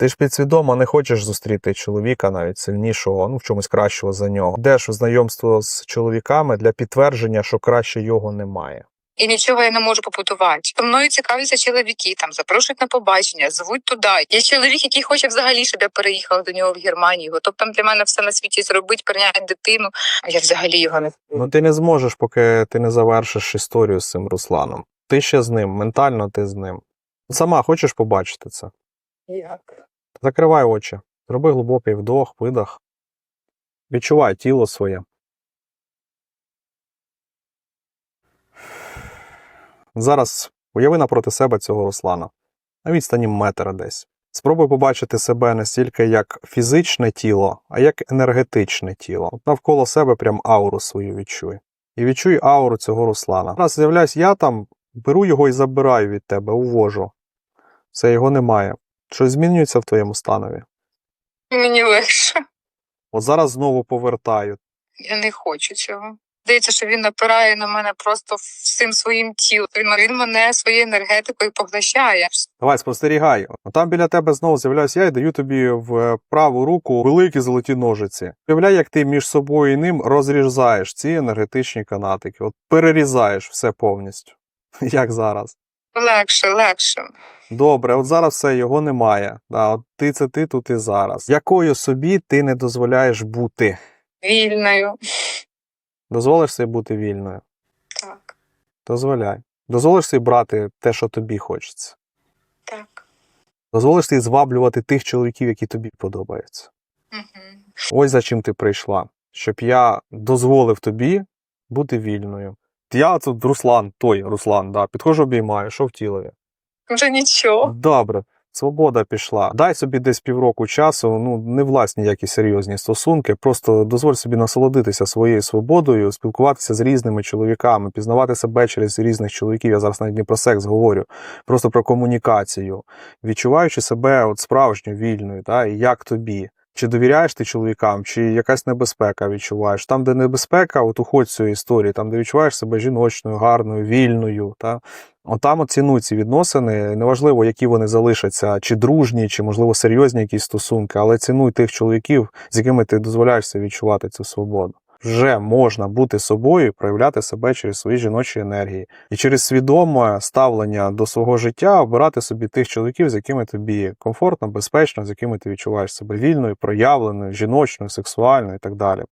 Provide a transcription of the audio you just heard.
Ти ж підсвідомо не хочеш зустріти чоловіка навіть сильнішого, ну в чомусь кращого за нього. Йдеш у знайомство з чоловіками для підтвердження, що краще його немає. І нічого я не можу побудувати. Зі мною цікавляться чоловіки, там запрошують на побачення, звуть туди. Є чоловік, який хоче взагалі, щоб я переїхала до нього в Германію. Готов там для мене все на світі зробити, прийняти дитину. А я взагалі його не Ну ти не зможеш, поки ти не завершиш історію з цим Русланом. Ти ще з ним, ментально ти з ним. Сама хочеш побачити це? як. Закривай очі, зроби глибокий вдох, видох. Відчувай тіло своє. Зараз уяви напроти себе цього Руслана на відстані метра десь. Спробуй побачити себе не стільки як фізичне тіло, а як енергетичне тіло. Навколо себе прям ауру свою відчуй. І відчуй ауру цього Руслана. Зараз з'являюсь я там, беру його і забираю від тебе, увожу. Все, його немає. Щось змінюється в твоєму станові? Мені легше. От зараз знову повертаю. Я не хочу цього. Здається, що він напирає на мене просто всім своїм тілом. Він, мене своєю енергетикою поглощає. Давай, спостерігай. Там біля тебе знову з'являюсь я і даю тобі в е, праву руку великі золоті ножиці. Уявляй, як ти між собою і ним розрізаєш ці енергетичні канатики. От перерізаєш все повністю. Як зараз. Легше, легше. Добре, от зараз все його немає. Да, от ти це ти тут і зараз. Якою собі ти не дозволяєш бути? Вільною. Дозволиш собі бути вільною? Так, Дозволяй. Дозволиш собі брати те, що тобі хочеться. так. Дозволиш собі зваблювати тих чоловіків, які тобі подобаються. Угу. Ось за чим ти прийшла, щоб я дозволив тобі бути вільною. Я тут Руслан, той Руслан, да, підходжу, обіймаю, що в тілові. Вже нічого. Добре, свобода пішла. Дай собі десь півроку часу, ну не влазь ніякі серйозні стосунки. Просто дозволь собі насолодитися своєю свободою, спілкуватися з різними чоловіками, пізнавати себе через різних чоловіків. Я зараз навіть не про секс говорю, просто про комунікацію, відчуваючи себе от справжньо вільною, та, і як тобі. Чи довіряєш ти чоловікам, чи якась небезпека відчуваєш? Там, де небезпека, от уходь з цієї історії, там, де відчуваєш себе жіночною, гарною, вільною. Та? Отам оціну ці відносини. Неважливо, які вони залишаться, чи дружні, чи, можливо, серйозні якісь стосунки, але цінуй тих чоловіків, з якими ти дозволяєшся відчувати цю свободу. Вже можна бути собою і проявляти себе через свої жіночі енергії. І через свідоме ставлення до свого життя обирати собі тих чоловіків, з якими тобі комфортно, безпечно, з якими ти відчуваєш себе вільною, проявленою, жіночною, сексуальною і так далі.